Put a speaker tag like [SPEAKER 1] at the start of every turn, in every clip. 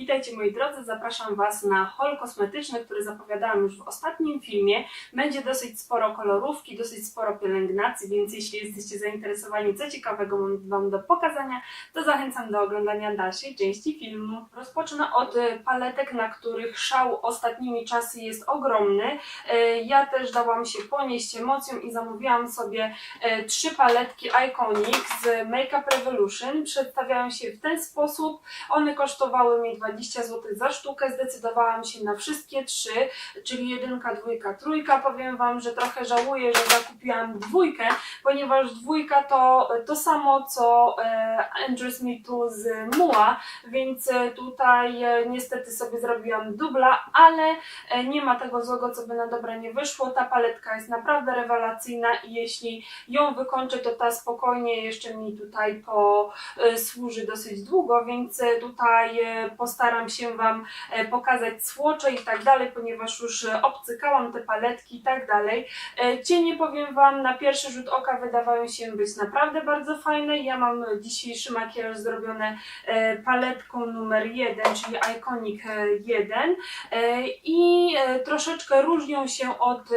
[SPEAKER 1] Witajcie moi drodzy, zapraszam Was na haul kosmetyczny, który zapowiadałam już w ostatnim filmie. Będzie dosyć sporo kolorówki, dosyć sporo pielęgnacji, więc jeśli jesteście zainteresowani, co ciekawego mam Wam do pokazania, to zachęcam do oglądania dalszej części filmu. Rozpocznę od e, paletek, na których szał ostatnimi czasy jest ogromny. E, Ja też dałam się ponieść emocjom i zamówiłam sobie e, trzy paletki Iconic z Makeup Revolution. Przedstawiają się w ten sposób. One kosztowały mi 20 zł za sztukę. Zdecydowałam się na wszystkie trzy, czyli jedynka, dwójka, trójka. Powiem Wam, że trochę żałuję, że zakupiłam dwójkę, ponieważ dwójka to to samo co e, Andrews Me Too z Mua, więc e, tutaj e, niestety sobie zrobiłam dubla, ale nie ma tego złego, co by na dobre nie wyszło. Ta paletka jest naprawdę rewelacyjna i jeśli ją wykończę, to ta spokojnie jeszcze mi tutaj posłuży dosyć długo, więc tutaj e, postaram się Wam e, pokazać słocze i tak dalej, ponieważ już e, obcykałam te paletki i tak dalej. E, Cienie powiem Wam na pierwszy rzut oka wydawają się być naprawdę bardzo fajne. Ja mam dzisiejszy makijaż zrobiony paletką numer 1, czyli Iconic e, 1 e, i troszeczkę różnią się od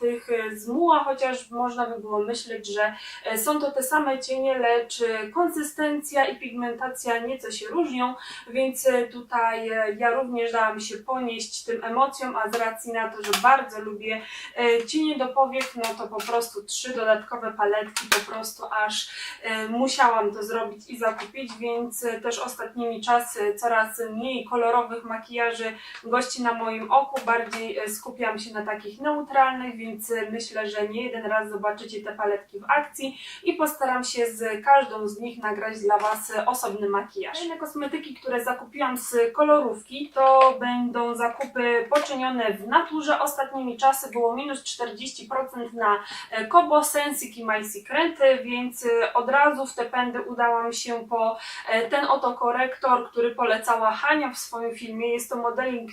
[SPEAKER 1] tych z Mua, chociaż można by było myśleć, że są to te same cienie, lecz konsystencja i pigmentacja nieco się różnią, więc e, tutaj e, ja również dałam się ponieść tym emocjom, a z racji na to, że bardzo lubię e, cienie do powiek, no to po prostu trzy dodatkowe paletki, po prostu aż e, musiałam to zrobić i zakupić, więc też ostatnimi czasy coraz mniej kolorowych makijaży gości na moim oku, bardziej skupiam się na takich neutralnych, więc myślę, że nie jeden raz zobaczycie te paletki w akcji i postaram się z każdą z nich nagrać dla Was osobny makijaż. Kolejne kosmetyki, które zakupiłam kolorówki, to będą zakupy poczynione w naturze. Ostatnimi czasy było minus 40% na e, Kobo, Sensic i My Secret, więc e, od razu w te pędy udałam się po e, ten oto korektor, który polecała Hania w swoim filmie. Jest to modeling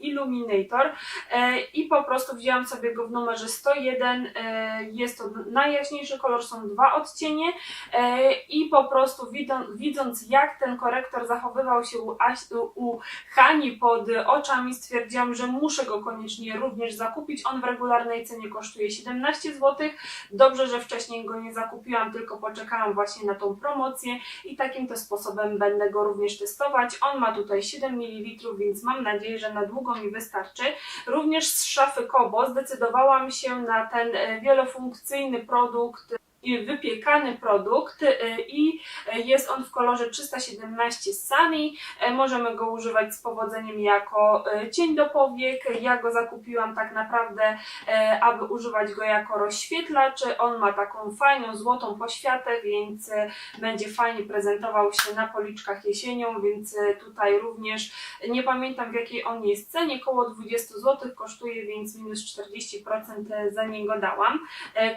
[SPEAKER 1] Illuminator i po prostu wzięłam sobie go w numerze 101. e, Jest to najjaśniejszy kolor, są dwa odcienie i po prostu widząc jak ten korektor zachowywał się u, u Hani pod oczami, stwierdziłam, że muszę go koniecznie również zakupić. On w regularnej cenie kosztuje 17 zł. Dobrze, że wcześniej go nie zakupiłam, tylko poczekałam właśnie na tą promocję i takim to sposobem będę go również testować. On ma tutaj 7 ml, więc mam nadzieję, że na długo mi wystarczy. Również z szafy Kobo zdecydowałam się na ten e, wielofunkcyjny produkt wypiekany produkt e, i e, jest on w kolorze 317 Sunny. E, Możemy go używać z powodzeniem jako cień do powiek. Ja go zakupiłam tak naprawdę, e, aby używać go jako rozświetlacz. On ma taką fajną złotą poświatę, więc e, będzie fajnie prezentował się na policzkach jesienią, więc tutaj również nie pamiętam w jakiej on jest cenie, koło 20 zł kosztuje, więc minus 40% za niego dałam.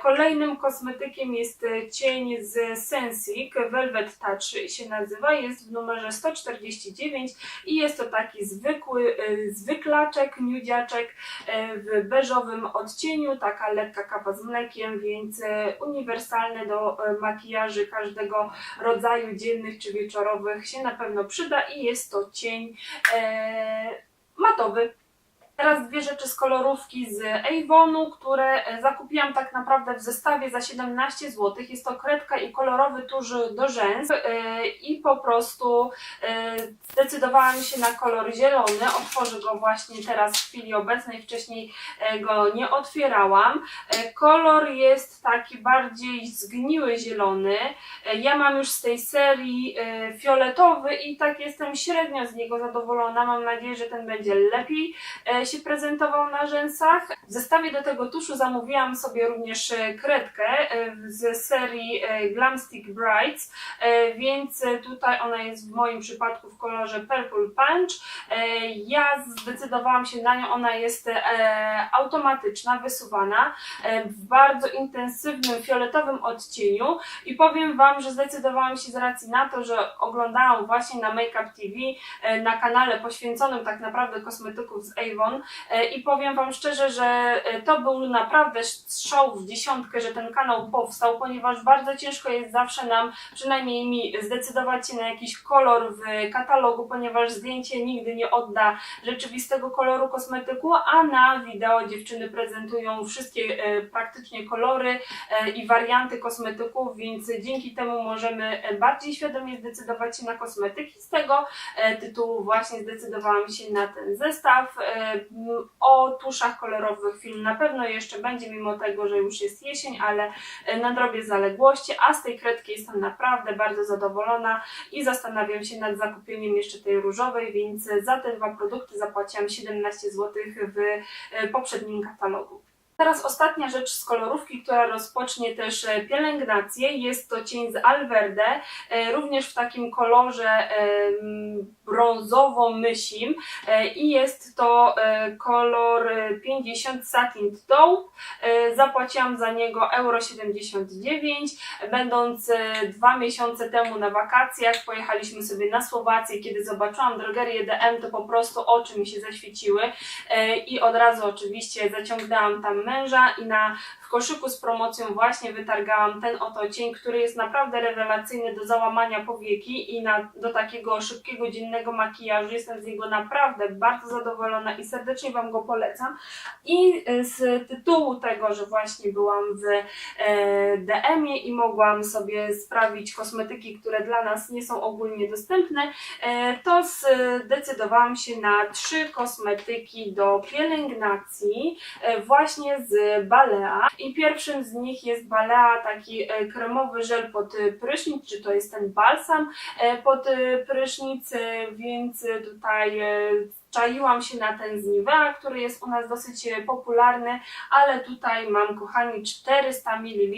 [SPEAKER 1] Kolejnym kosmetykiem jest e, cień z Sensic, Velvet Touch się nazywa, jest w numerze 149 i jest to taki zwykły e, zwyklaczek, nudziaczek e, w beżowym odcieniu, taka lekka kawa z mlekiem, więc uniwersalny do makijaży każdego rodzaju dziennych czy wieczorowych się na pewno przyda i jest to cień matowy. Teraz dwie rzeczy z kolorówki z Avonu, które e, zakupiłam tak naprawdę w zestawie za 17 zł. Jest to kredka i kolorowy tusz do rzęs e, i po prostu e, zdecydowałam się na kolor zielony. Otworzę go właśnie teraz w chwili obecnej, wcześniej go nie otwierałam. Kolor jest taki bardziej zgniły zielony. Ja mam już z tej serii fioletowy i tak jestem średnio z niego zadowolona. Mam nadzieję, że ten będzie lepiej się prezentował na rzęsach. W zestawie do tego tuszu zamówiłam sobie również e, kredkę e, z serii e, Glam Stick Brights, więc tutaj ona jest w moim przypadku w kolorze Purple Punch. Ja zdecydowałam się na nią, ona jest automatyczna, wysuwana w bardzo intensywnym fioletowym odcieniu i powiem Wam, że zdecydowałam się z racji na to, że oglądałam właśnie na Makeup TV na kanale poświęconym tak naprawdę kosmetyków z Avon E, i powiem Wam szczerze, że e, to był naprawdę strzał w dziesiątkę, że ten kanał powstał, ponieważ bardzo ciężko jest zawsze nam, przynajmniej mi, zdecydować się na jakiś kolor w katalogu, ponieważ zdjęcie nigdy nie odda rzeczywistego koloru kosmetyku, a na wideo dziewczyny prezentują wszystkie e, praktycznie kolory i warianty kosmetyków, więc dzięki temu możemy bardziej świadomie zdecydować się na kosmetyki. Z tego tytułu właśnie zdecydowałam się na ten zestaw. O tuszach kolorowych film na pewno jeszcze będzie, mimo tego, że już jest jesień, ale e, nadrobię zaległości, a z tej kredki jestem naprawdę bardzo zadowolona i zastanawiam się nad zakupieniem jeszcze tej różowej, więc za te dwa produkty zapłaciłam 17 zł w e, poprzednim katalogu. Teraz ostatnia rzecz z kolorówki, która rozpocznie też e, pielęgnację. Jest to cień z Alverde, również w takim kolorze brązowo-mysim e, i jest to e, kolor e, 50 Satin Taupe. E, Zapłaciłam za niego euro 79. Będąc e, dwa miesiące temu na wakacjach, pojechaliśmy sobie na Słowację. Kiedy zobaczyłam drogerię DM, to po prostu oczy mi się zaświeciły E, i od razu oczywiście zaciągnęłam tam męża i na koszyku z promocją właśnie wytargałam ten oto cień, który jest naprawdę rewelacyjny do załamania powieki i na, do takiego szybkiego, dziennego makijażu. Jestem z niego naprawdę bardzo zadowolona i serdecznie Wam go polecam. I e, z tytułu tego, że właśnie byłam w e, DM-ie i mogłam sobie sprawić kosmetyki, które dla nas nie są ogólnie dostępne, e, to zdecydowałam się na trzy kosmetyki do pielęgnacji właśnie z Balea. I pierwszym z nich jest Balea taki e, kremowy żel pod e, prysznic, czy to jest ten balsam e, pod prysznic, więc tutaj czaiłam się na ten z Nivea, który jest u nas dosyć e, popularny, ale tutaj mam, kochani, 400 ml,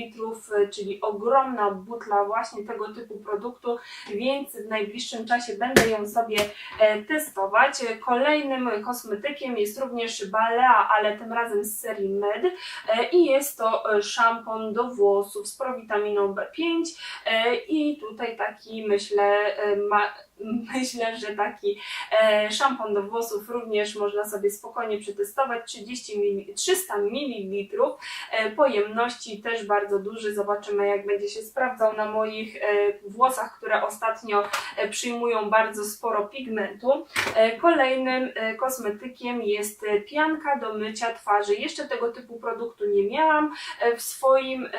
[SPEAKER 1] e, czyli ogromna butla właśnie tego typu produktu, więc w najbliższym czasie będę ją sobie e, testować. Kolejnym kosmetykiem jest również Balea, ale tym razem z serii Med i jest to szampon do włosów z prowitaminą B5 e, i tutaj taki myślę ma, myślę, że taki e, szampon do włosów również można sobie spokojnie przetestować. 30 ml, 300 ml e, pojemności też bardzo duży. Zobaczymy jak będzie się sprawdzał na moich e, włosach, które ostatnio przyjmują bardzo sporo pigmentu. Kolejnym kosmetykiem jest pianka do mycia twarzy. Jeszcze tego typu produktu nie miałam w, swoim,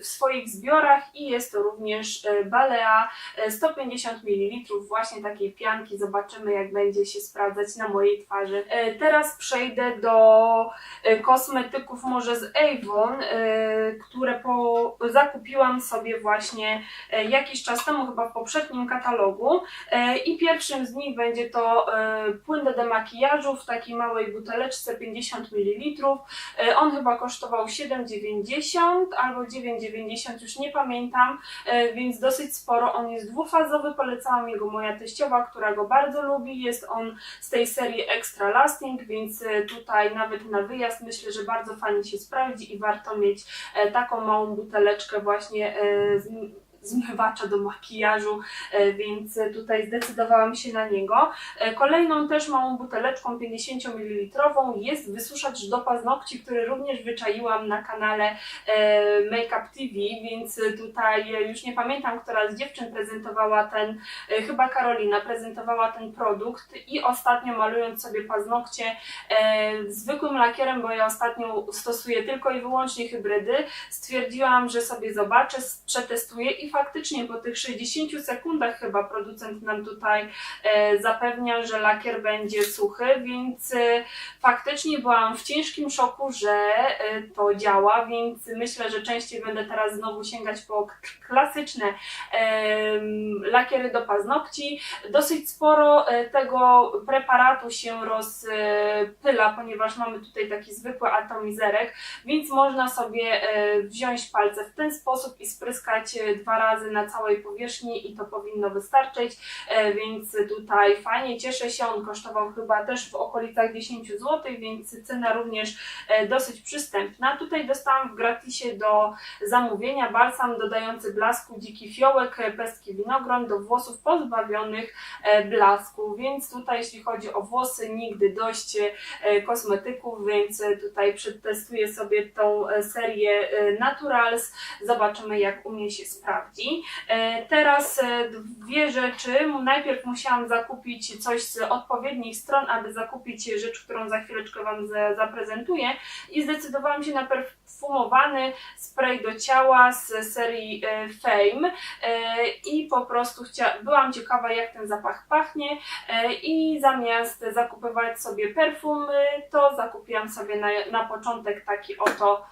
[SPEAKER 1] w swoich zbiorach i jest to również Balea e, 150 ml właśnie takiej pianki. Zobaczymy jak będzie się sprawdzać na mojej twarzy. E, Teraz przejdę do e, kosmetyków może z Avon, e, które po, zakupiłam sobie właśnie jakiś czas temu, chyba w poprzednim katalogu. I pierwszym z nich będzie to płyn do demakijażu w takiej małej buteleczce 50 ml. On chyba kosztował 7,90 albo 9,90, już nie pamiętam, więc dosyć sporo. On jest dwufazowy, polecała mi go moja teściowa, która go bardzo lubi. Jest on z tej serii Extra Lasting, więc e, tutaj nawet na wyjazd myślę, że bardzo fajnie się sprawdzi i warto mieć e, taką małą buteleczkę właśnie e, z zmywacza do makijażu, e, więc tutaj zdecydowałam się na niego. E, Kolejną też małą buteleczką 50 ml jest wysuszacz do paznokci, który również wyczaiłam na kanale e, Makeup TV, więc tutaj już nie pamiętam, która z dziewczyn prezentowała ten, chyba Karolina prezentowała ten produkt i ostatnio malując sobie paznokcie zwykłym lakierem, bo ja ostatnio stosuję tylko i wyłącznie hybrydy, stwierdziłam, że sobie zobaczę, przetestuję i faktycznie po tych 60 sekundach chyba producent nam tutaj e, zapewnia, że lakier będzie suchy, więc e, faktycznie byłam w ciężkim szoku, że e, to działa, więc myślę, że częściej będę teraz znowu sięgać po klasyczne lakiery do paznokci. Dosyć sporo tego preparatu się rozpyla, ponieważ mamy tutaj taki zwykły atomizerek, więc można sobie wziąć palce w ten sposób i spryskać dwa razy na całej powierzchni i to powinno wystarczyć, e, więc tutaj fajnie, cieszę się, on kosztował chyba też w okolicach 10 zł, więc cena również e, dosyć przystępna. Tutaj dostałam w gratisie do zamówienia balsam dodający blasku dziki fiołek, e, pestki winogron do włosów pozbawionych blasku, więc tutaj jeśli chodzi o włosy nigdy dość kosmetyków, więc tutaj przetestuję sobie tą serię Naturals, zobaczymy jak u mnie się sprawdzi. E, Teraz e, dwie rzeczy. Najpierw musiałam zakupić coś z odpowiednich stron, aby zakupić rzecz, którą za chwileczkę Wam za- zaprezentuję. I zdecydowałam się na perfumowany spray do ciała z serii e, Fame. I po prostu chcia- byłam ciekawa jak ten zapach pachnie. I zamiast zakupywać sobie perfumy, to zakupiłam sobie na, na początek taki oto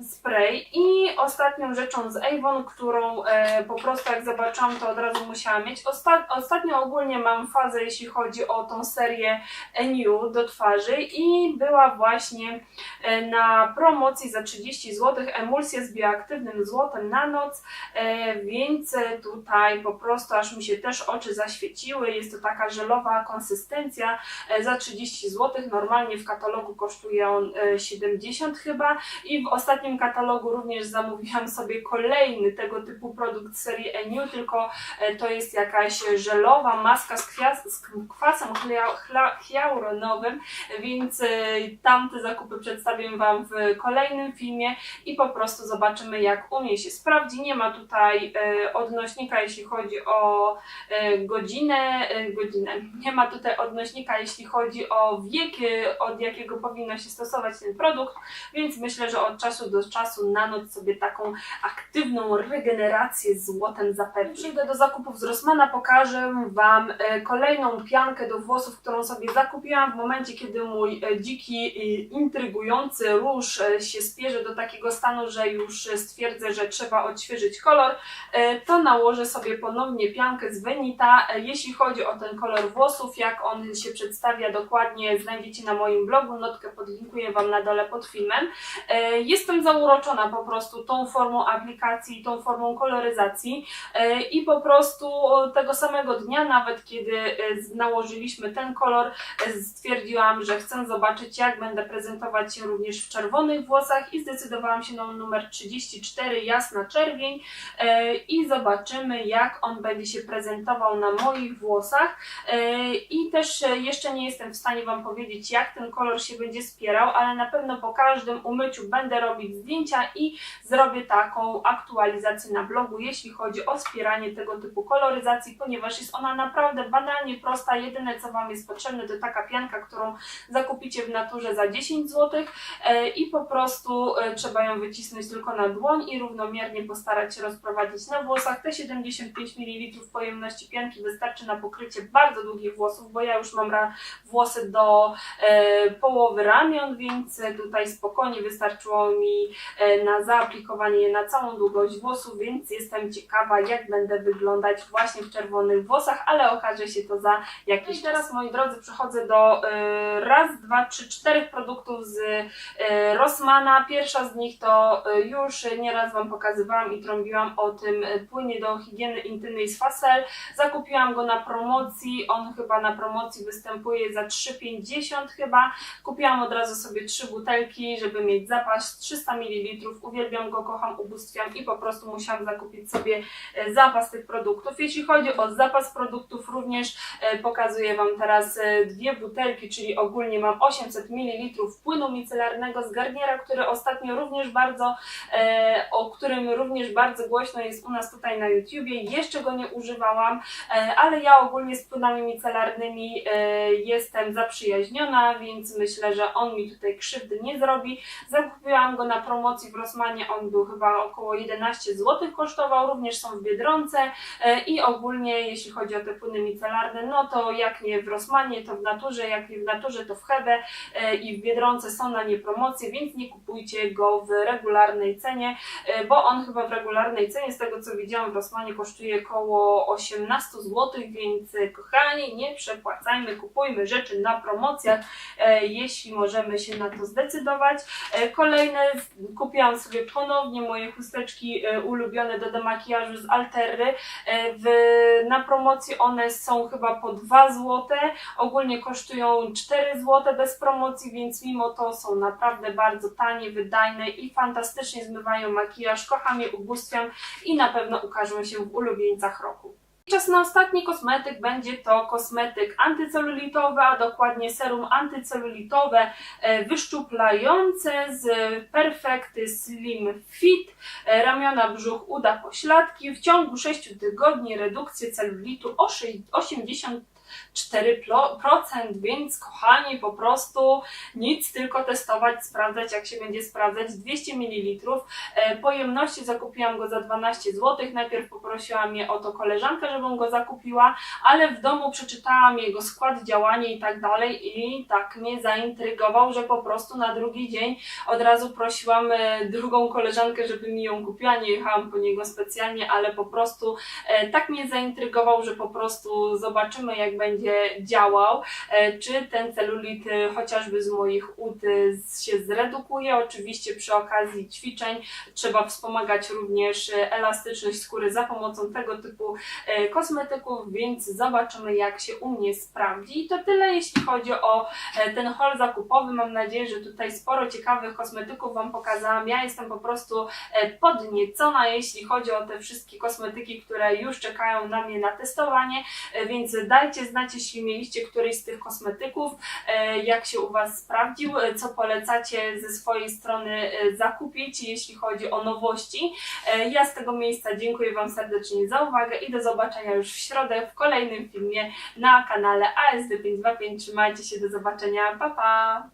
[SPEAKER 1] spray i ostatnią rzeczą z Avon, którą e, po prostu jak zobaczyłam to od razu musiałam mieć. Osta- ostatnio ogólnie mam fazę jeśli chodzi o tą serię New do twarzy i była właśnie e, na promocji za 30 zł emulsja z bioaktywnym złotem na noc, e, więc tutaj po prostu aż mi się też oczy zaświeciły. Jest to taka żelowa konsystencja e, za 30 zł. Normalnie w katalogu kosztuje on e, 70 chyba i w ostatnim katalogu również zamówiłam sobie kolejny tego typu produkt serii Eniu, tylko e, to jest jakaś żelowa maska z, z kwasem hialuronowym, więc e, tamte zakupy przedstawię Wam w kolejnym filmie i po prostu zobaczymy jak u mnie się sprawdzi. Nie ma tutaj e, odnośnika jeśli chodzi o godzinę, godzinę. Nie ma tutaj odnośnika jeśli chodzi o wiek, od jakiego powinno się stosować ten produkt, więc myślę, że od czasu czasu na noc sobie taką aktywną regenerację złotem zapewni. Przejdę do zakupów z Rossmana, pokażę Wam e, kolejną piankę do włosów, którą sobie zakupiłam w momencie, kiedy mój e, dziki, intrygujący róż e, się spierze do takiego stanu, że już stwierdzę, że trzeba odświeżyć kolor, to nałożę sobie ponownie piankę z Venita. Jeśli chodzi o ten kolor włosów, jak on się przedstawia dokładnie, znajdziecie na moim blogu, notkę podlinkuję Wam na dole pod filmem. E, Zauroczona po prostu tą formą aplikacji, tą formą koloryzacji e, i po prostu tego samego dnia, nawet kiedy e, nałożyliśmy ten kolor, e, stwierdziłam, że chcę zobaczyć jak będę prezentować się również w czerwonych włosach i zdecydowałam się na numer 34, jasna czerwień i zobaczymy jak on będzie się prezentował na moich włosach. I też jeszcze nie jestem w stanie Wam powiedzieć jak ten kolor się będzie spierał, ale na pewno po każdym umyciu będę robić zdjęcia i zrobię taką aktualizację na blogu, jeśli chodzi o wspieranie tego typu koloryzacji, ponieważ jest ona naprawdę banalnie prosta. Jedyne co Wam jest potrzebne to taka pianka, którą zakupicie w naturze za 10 zł e, i po prostu e, trzeba ją wycisnąć tylko na dłoń i równomiernie postarać się rozprowadzić na włosach. Te 75 ml pojemności pianki wystarczy na pokrycie bardzo długich włosów, bo ja już mam włosy do e, połowy ramion, więc tutaj spokojnie wystarczyło mi e, na zaaplikowanie je na całą długość włosów, więc jestem ciekawa, jak będę wyglądać właśnie w czerwonych włosach, ale okaże się to za jakiś czas. Teraz, moi drodzy, przechodzę do e, raz, dwa, trzy, czterech produktów z e, Rossmana. Pierwsza z nich to już nieraz Wam pokazywałam i trąbiłam o tym płynie do higieny intymnej z Facel. Zakupiłam go na promocji, on chyba na promocji występuje za 3,50 chyba. Kupiłam od razu sobie trzy butelki, żeby mieć zapas 300 ml. Uwielbiam go, kocham, ubóstwiam i po prostu musiałam zakupić sobie e, zapas tych produktów. Jeśli chodzi o zapas produktów, również e, pokazuję Wam teraz e, dwie butelki, czyli ogólnie mam 800 ml płynu micelarnego z Garniera, który ostatnio również bardzo, o którym również bardzo głośno jest u nas tutaj na YouTubie. Jeszcze go nie używałam, ale ja ogólnie z płynami micelarnymi jestem zaprzyjaźniona, więc myślę, że on mi tutaj krzywdy nie zrobi. Zakupiłam go na promocji w Rossmanie, on był chyba około 11 zł kosztował, również są w Biedronce e, i ogólnie jeśli chodzi o te płyny micelarne, no to jak nie w Rossmanie, to w Naturze, jak nie w Naturze, to w Hebe i w Biedronce są na nie promocje, więc nie kupujcie go w regularnej cenie, e, bo on chyba w regularnej cenie, z tego co widziałam w Rossmanie kosztuje około 18 zł, więc e, kochani, nie przepłacajmy, kupujmy rzeczy na promocjach, jeśli możemy się na to zdecydować. Kolejne z kupiłam sobie ponownie moje chusteczki e, ulubione do demakijażu z Alterry. E, w, na promocji one są chyba po 2 zł, ogólnie kosztują 4 zł bez promocji, więc mimo to są naprawdę bardzo tanie, wydajne i fantastycznie zmywają makijaż. Kocham je, ubóstwiam i na pewno ukażą się w ulubieńcach roku. Czas na ostatni kosmetyk będzie to kosmetyk antycelulitowy, a dokładnie serum antycelulitowe e, wyszczuplające z Perfekty Slim Fit, e, ramiona, brzuch, uda, pośladki. W ciągu 6 tygodni redukcję celulitu o sze- 84%, więc kochani, po prostu nic, tylko testować, sprawdzać jak się będzie sprawdzać. 200 ml e, pojemności zakupiłam go za 12 zł. Najpierw poprosiłam je o to koleżankę, żebym go zakupiła, ale w domu przeczytałam jego skład, działanie i tak dalej i tak mnie zaintrygował, że po prostu na drugi dzień od razu prosiłam e, drugą koleżankę, żeby mi ją kupiła. Nie jechałam po niego specjalnie, ale po prostu e, tak mnie zaintrygował, że po prostu zobaczymy jak będzie działał, e, czy ten celulit chociażby z moich ud się zredukuje. Oczywiście przy okazji ćwiczeń trzeba wspomagać również elastyczność skóry za pomocą tego typu kosmetyków, więc zobaczymy jak się u mnie sprawdzi. I to tyle jeśli chodzi o e, ten haul zakupowy. Mam nadzieję, że tutaj sporo ciekawych kosmetyków Wam pokazałam. Ja jestem po prostu e, podniecona, jeśli chodzi o te wszystkie kosmetyki, które już czekają na mnie na testowanie, E, więc dajcie znać, jeśli mieliście któryś z tych kosmetyków, e, jak się u Was sprawdził, e, co polecacie ze swojej strony e, zakupić, jeśli chodzi o nowości. E, Ja z tego miejsca dziękuję Wam serdecznie za uwagę i do zobaczenia już w środę w kolejnym filmie na kanale ASD525. Trzymajcie się, do zobaczenia, pa pa!